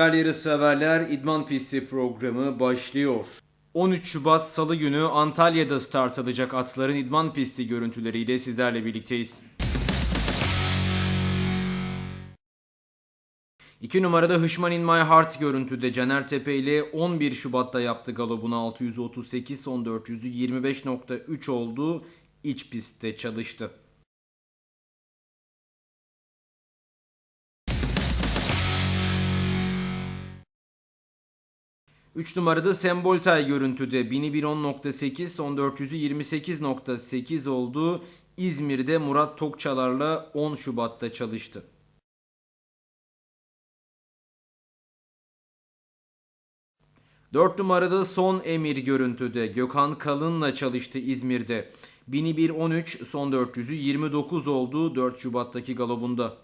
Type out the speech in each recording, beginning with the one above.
Değerli yarışseverler, İdman Pisti programı başlıyor. 13 Şubat Salı günü Antalya'da start alacak atların idman pisti görüntüleriyle sizlerle birlikteyiz. 2 numarada Hışman In My Heart görüntüde Caner Tepe ile 11 Şubat'ta yaptı galobunu 638 son 400'ü 25.3 oldu. İç pistte çalıştı. 3 numarada Sembol Tay görüntüde 1001.10.8 son 400'ü 28.8 oldu. İzmir'de Murat Tokçalar'la 10 Şubat'ta çalıştı. Dört numarada son emir görüntüde Gökhan Kalın'la çalıştı İzmir'de. 1001.13 son 400'ü 29 oldu 4 Şubat'taki galobunda.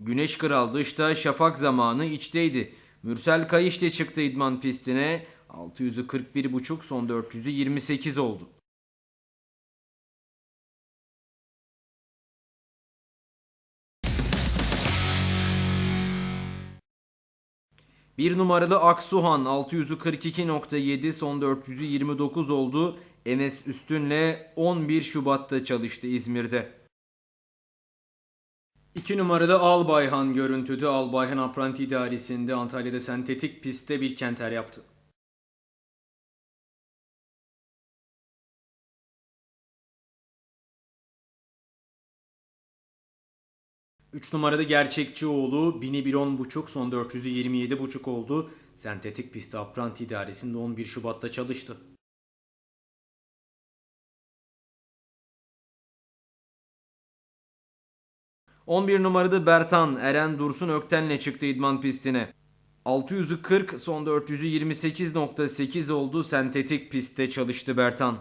Güneş Kral dışta şafak zamanı içteydi. Mürsel Kayış da çıktı idman pistine. 600'ü 41.5 son 400'ü 28 oldu. Bir numaralı Aksuhan 600'ü 42.7 son 400'ü 29 oldu. Enes Üstün'le 11 Şubat'ta çalıştı İzmir'de. 2 numarada Albayhan görüntüdü. Albayhan Apranti İdaresi'nde Antalya'da sentetik pistte bir kenter yaptı. Üç numarada Gerçekçioğlu 1001.10.5 son 400'ü 27.5 oldu. Sentetik pistte Apranti İdaresi'nde 11 Şubat'ta çalıştı. 11 numarada Bertan Eren Dursun Ökten'le çıktı idman pistine. 600'ü 40 son 400'ü 28.8 oldu. Sentetik pistte çalıştı Bertan.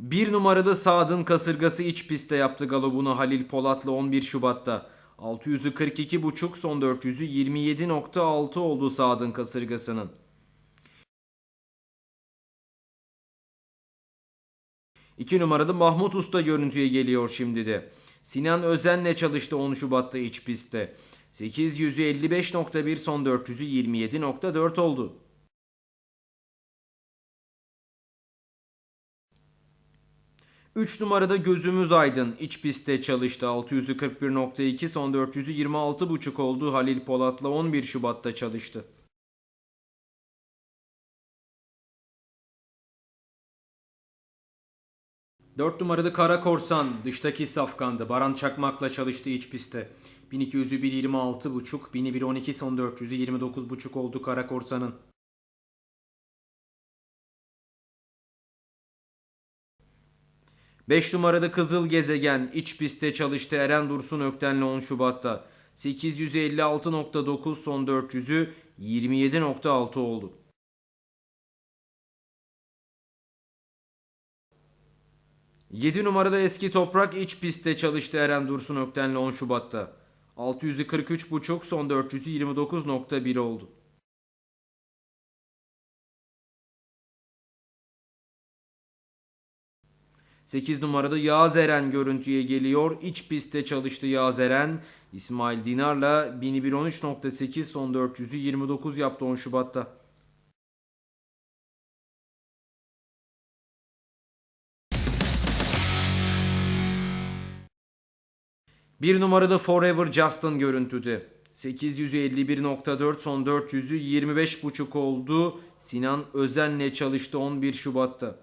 Bir numarada Saad'ın kasırgası iç pistte yaptı galobunu Halil Polat'la 11 Şubat'ta. 600'ü 42.5 son 400'ü 27.6 oldu Saad'ın kasırgasının. 2 numarada Mahmut Usta görüntüye geliyor şimdi de. Sinan Özen'le çalıştı 10 Şubat'ta iç pistte. 855.1 son 400'ü 27.4 oldu. Üç numarada Gözümüz Aydın iç pistte çalıştı. 600'ü 41.2 son 400'ü 26.5 oldu. Halil Polat'la 11 Şubat'ta çalıştı. 4 numarada Kara Korsan dıştaki safkandı. Baran Çakmak'la çalıştı iç pistte. 1200'ü 1.26.5, 1000'i 1.12 son 400'ü 29.5 oldu Kara Korsan'ın. Beş numarada Kızıl Gezegen iç pistte çalıştı Eren Dursun Ökten'le 10 Şubat'ta. 856.9 son 400'ü 27.6 oldu. 7 numarada eski toprak iç pistte çalıştı Eren Dursun Ökten'le 10 Şubat'ta. 600'ü 43.5 son 400'ü 29.1 oldu. Sekiz numarada Yağız Eren görüntüye geliyor. İç pistte çalıştı Yağız Eren. İsmail Dinar'la 1001.13.8 son 400'ü 29 yaptı 10 Şubat'ta. Bir numarada Forever Justin görüntüde. 851.4 son 400'ü 25.5 oldu. Sinan Özen'le çalıştı 11 Şubat'ta.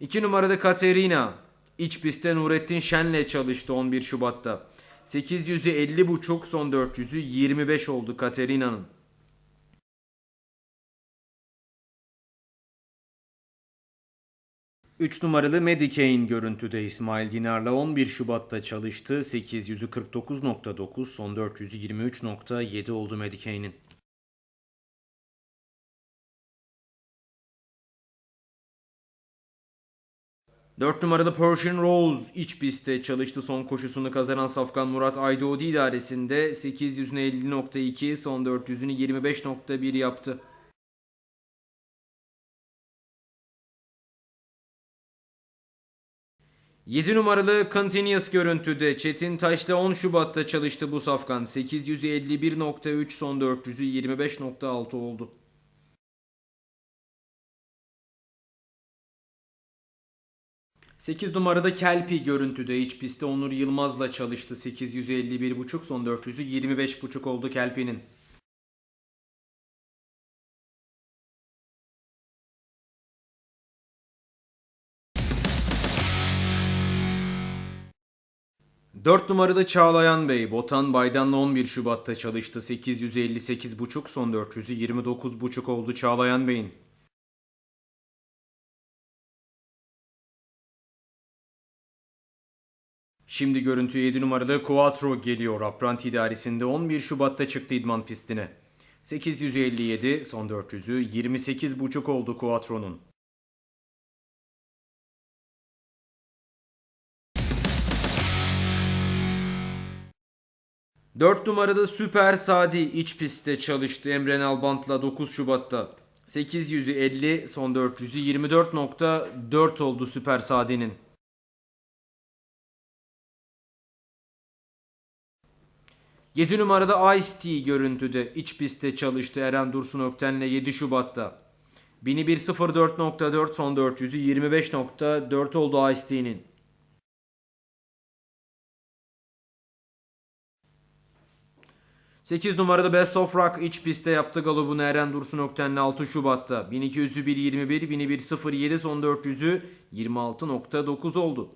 İki numarada Katerina. İç pistte Nurettin Şen'le çalıştı 11 Şubat'ta. 850.5 son 400'ü 25 oldu Katerina'nın. 3 numaralı Medicaid görüntüde İsmail Dinar'la 11 Şubat'ta çalıştı. 849.9 son 423.7 oldu Medicaid'in. 4 numarada Persian Rose iç pistte çalıştı. Son koşusunu kazanan Safkan Murat Aydoğdu idaresinde 850.2 son 400'ünü 25.1 yaptı. Yedi numaralı Continuous görüntüde Çetin Taş'ta 10 Şubat'ta çalıştı bu safkan. 851.3 son 400'ü 25.6 oldu. Sekiz numarada Kelpi görüntüde iç pistte Onur Yılmaz'la çalıştı. 851.5 son 400'ü 25.5 oldu Kelpi'nin. Dört numarada Çağlayan Bey, Botan Baydan'la 11 Şubat'ta çalıştı. 858.5 son 400'ü 29.5 oldu Çağlayan Bey'in. Şimdi görüntü 7 numaralı Quattro geliyor. Apranti idaresinde 11 Şubat'ta çıktı idman pistine. 857 son 400'ü 28.5 oldu Quattro'nun. 4 numarada Süper Sadi iç pistte çalıştı Emre Nalbant'la 9 Şubat'ta. 850 son 400'ü 24.4 oldu Süper Sadi'nin. Yedi numarada Ice T görüntüde iç pistte çalıştı Eren Dursun Ökten'le 7 Şubat'ta. 1104.4 son 400'ü 25.4 oldu Ice 8 numarada Best of Rock iç pistte yaptı galobunu Eren Dursun Ökten'le 6 Şubat'ta. 1200'ü 1.21, 1107 son 400'ü 26.9 oldu.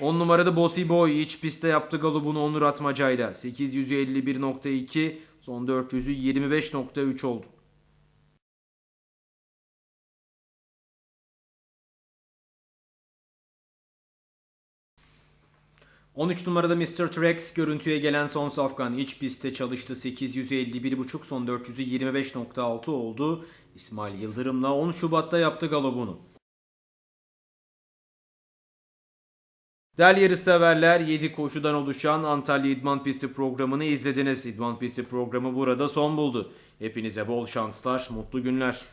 On numarada Bossy Boy iç pistte yaptı galobunu Onur Atmaca'yla. 851.2 son 400'ü 25.3 oldu. ...13 numarada Mr. Trex görüntüye gelen son safkan iç pistte çalıştı 851.5 son 400'ü 25.6 oldu. İsmail Yıldırım'la 10 Şubat'ta yaptı galobunu. Değerli yarışseverler 7 koşudan oluşan Antalya İdman Pisti programını izlediniz. İdman Pisti programı burada son buldu. Hepinize bol şanslar, mutlu günler.